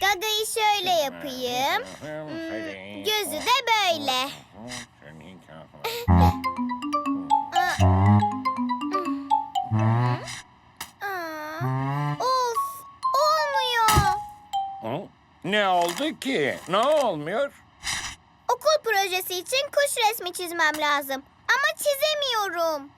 Gaga'yı şöyle yapayım. Hmm, gözü de böyle. Aa, of, olmuyor. Ne oldu ki? Ne olmuyor? Okul projesi için kuş resmi çizmem lazım. Ama çizemiyorum.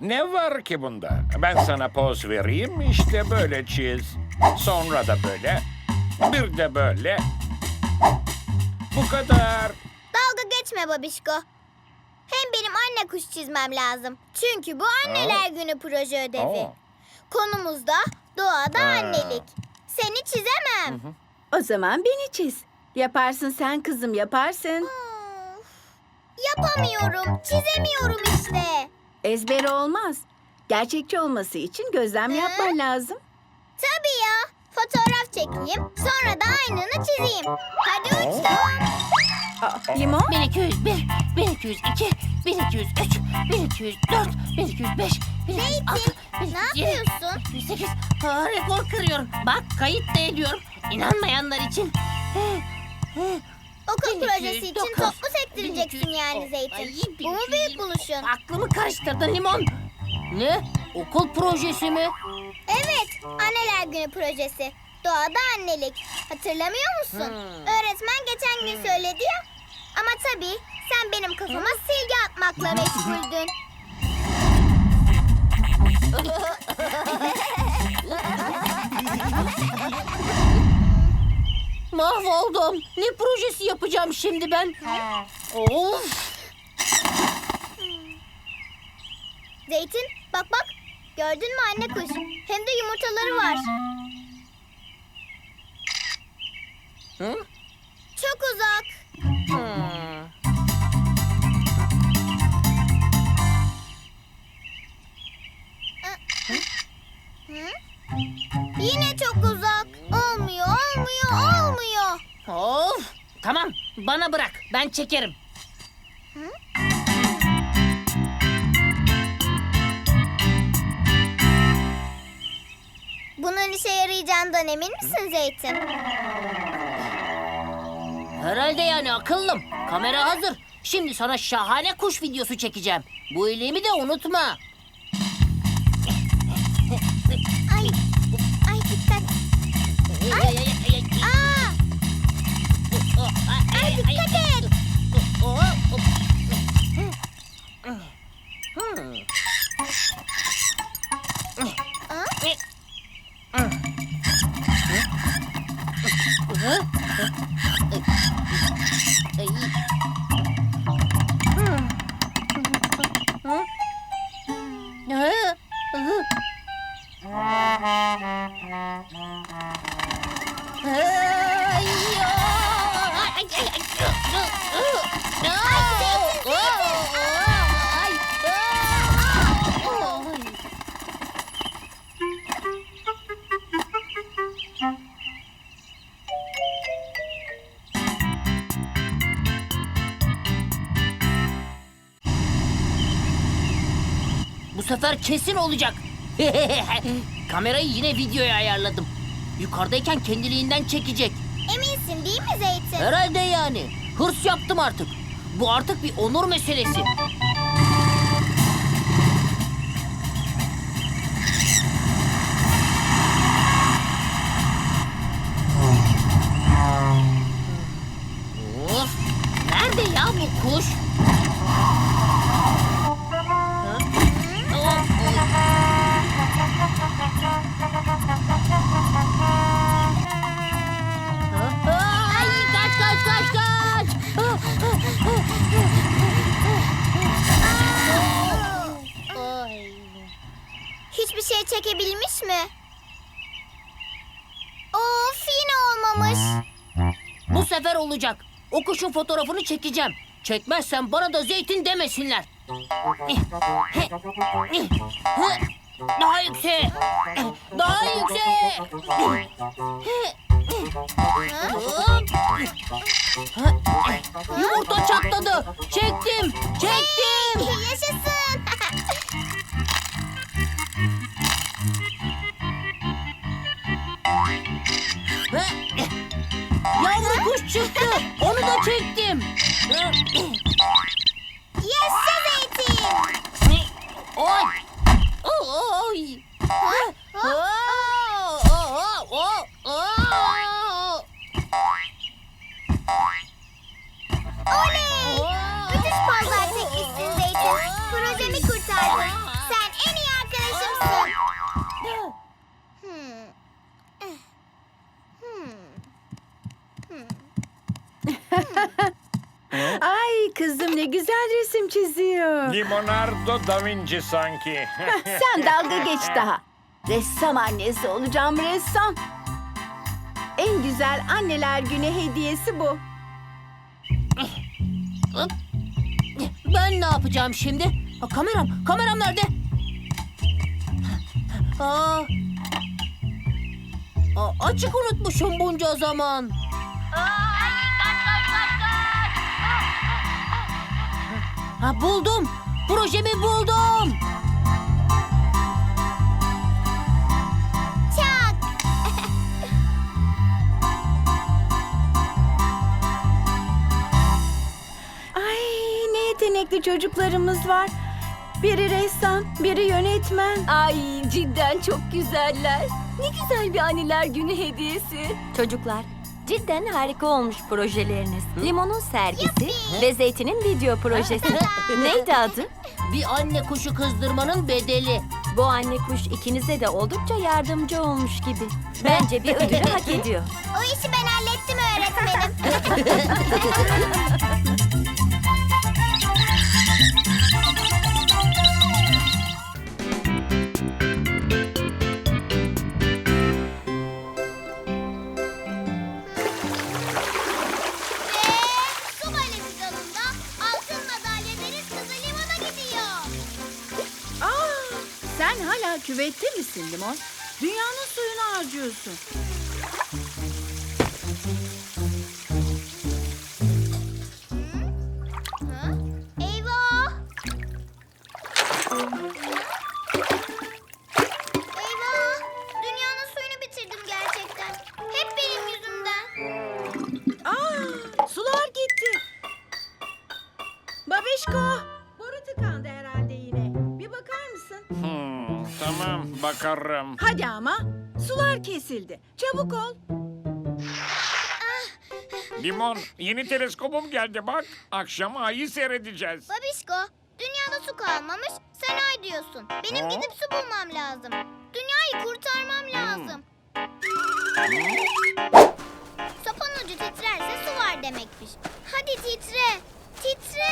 Ne var ki bunda? Ben sana poz vereyim işte böyle çiz. Sonra da böyle. Bir de böyle. Bu kadar. Dalga geçme babişko. Hem benim anne kuş çizmem lazım. Çünkü bu anneler günü proje ödevi. Oo. Konumuz da doğada Ha. annelik. Seni çizemem. O zaman beni çiz. Yaparsın sen kızım yaparsın. Yapamıyorum, çizemiyorum işte. Ezber olmaz. Gerçekçi olması için gözlem Hı? yapman lazım. Tabii ya. Fotoğraf çekeyim, sonra da aynını çizeyim. Hadi uçtum. Aa, limon? 1201, 1202, 1203, 1204, 1205, 1206, Zeytin, ne yapıyorsun? 1208. Aa, rekor kırıyorum. Bak kayıt da ediyorum. İnanmayanlar için. Okul 1209, projesi için top mu sektireceksin 1210, yani Zeytin? Bu mu 1220. büyük buluşun? Aklımı karıştırdın limon. Ne? Okul projesi mi? Evet, anneler günü projesi. Doğada annelik. Hatırlamıyor musun? Hmm. Öğretmen geçen gün söyledi ya. Ama tabii sen benim kafama silgi atmakla meşguldün. Mahvoldum. Ne projesi yapacağım şimdi ben? Of. Zeytin, bak bak. Gördün mü anne kuş? Hem de yumurtaları var. Hı? Çok uzak. Hmm. Hı? Yine çok uzak. Olmuyor, olmuyor, olmuyor. Of. Tamam bana bırak. Ben çekerim. Bunun işe yarayacağından emin misin Zeytin? Herhalde yani akıllım. Kamera hazır. Şimdi sana şahane kuş videosu çekeceğim. Bu iyiliğimi de unutma. Huh? Sefer kesin olacak. Kamerayı yine videoya ayarladım. Yukarıdayken kendiliğinden çekecek. Eminsin değil mi Zeytin? Herhalde yani. Hırs yaptım artık. Bu artık bir onur meselesi. Of! Nerede ya bu kuş? Çekebilmiş mi? Of yine olmamış. Bu sefer olacak. O kuşun fotoğrafını çekeceğim. Çekmezsen bana da zeytin demesinler. Daha yüksek. Daha yüksek. Yumurta çatladı. Çektim. Çektim. Yaşasın. Çıktı. Onu da çektim. Yes, Zeytin. Oy. Kızım ne güzel resim çiziyor. Leonardo da Vinci sanki. Sen dalga geç daha. Ressam annesi olacağım ressam. En güzel anneler günü hediyesi bu. Ben ne yapacağım şimdi? Ha, kameram, kameram nerede? Aa, Aa, açık unutmuşum bunca zaman. Ha, buldum. Projemi buldum. Çak. Ay ne yetenekli çocuklarımız var. Biri ressam, biri yönetmen. Ay cidden çok güzeller. Ne güzel bir anneler günü hediyesi. Çocuklar cidden harika olmuş projeleriniz. Limon'un sergisi ve Zeytin'in video projesi. Neydi adı? Bir anne kuşu kızdırmanın bedeli. Bu anne kuş ikinize de oldukça yardımcı olmuş gibi. Bence bir ödülü hak ediyor. O işi ben hallettim öğretmenim. misin Limon? Dünyanın suyunu harcıyorsun. Kesildi. Çabuk ol. Limon yeni teleskopum geldi bak. Akşam ayı seyredeceğiz. Babişko, dünyada su kalmamış, sen ay diyorsun. Benim Ha? gidip su bulmam lazım. Dünyayı kurtarmam lazım. Sopanın ucu titrerse su var demekmiş. Hadi titre, titre.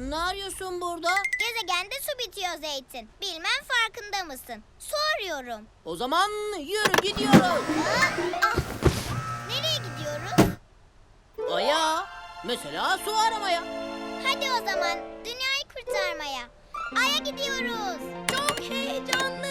Ne arıyorsun burada? Gezegende su bitiyor Zeytin. Bilmem farkında mısın? Su arıyorum. O zaman yürü gidiyoruz. Aa, ah. Nereye gidiyoruz? Aya, mesela su aramaya. Hadi o zaman dünyayı kurtarmaya. Ay'a gidiyoruz. Çok heyecanlı.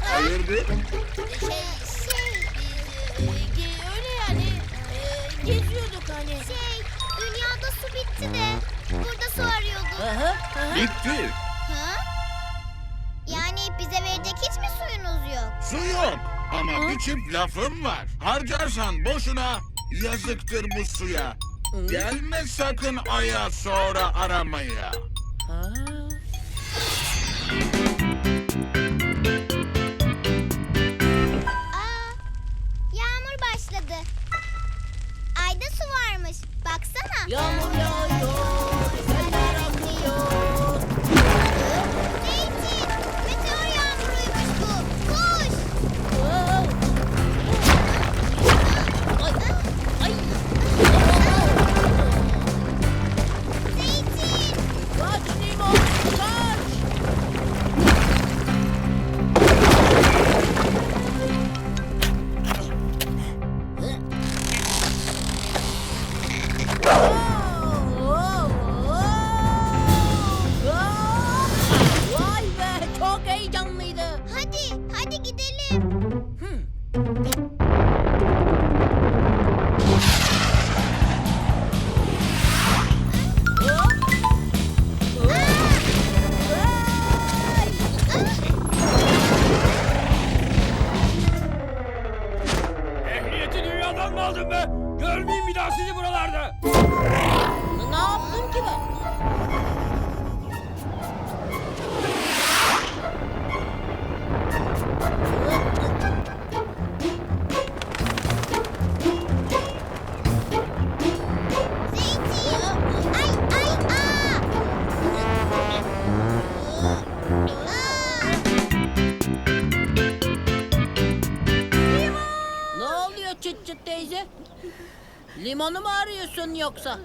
Hayırdır? Şey, şey, öyle yani. Geziyorduk hani. E, şey, dünyada su bitti de burada su arıyorduk. Aha. Bitti. Ha? Yani bize verecek hiç mi suyunuz yok? Su yok. Ama bir çift lafım var. Harcarsan boşuna yazıktır bu suya. Gelme sakın aya sonra aramaya. Aa, yağmur başladı. Ayda su varmış. Baksana. Yağmur yağıyor, Limonu mu arıyorsun yoksa?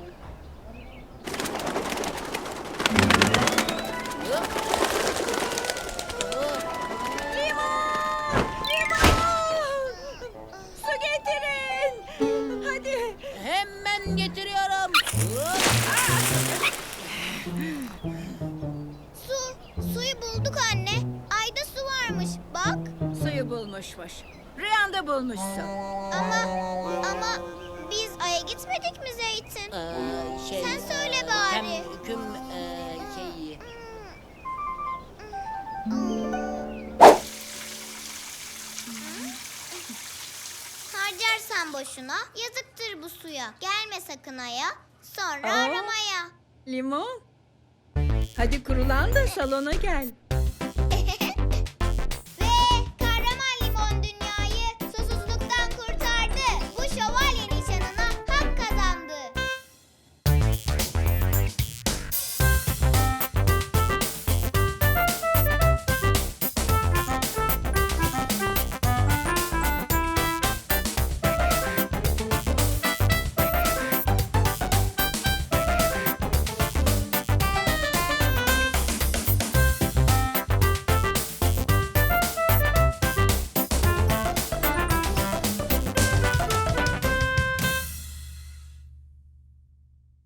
Su getirin. Hadi. Hemen getiriyorum. Su, suyu bulduk anne. Ayda su varmış. Bak. Suyu bulmuşmuş. Rüyanda bulmuşsun. Harcarsan boşuna, yazıktır bu suya. Gelme sakın Ay'a, sonra Aa. aramaya. Limon. Hadi kurulan da salona gel.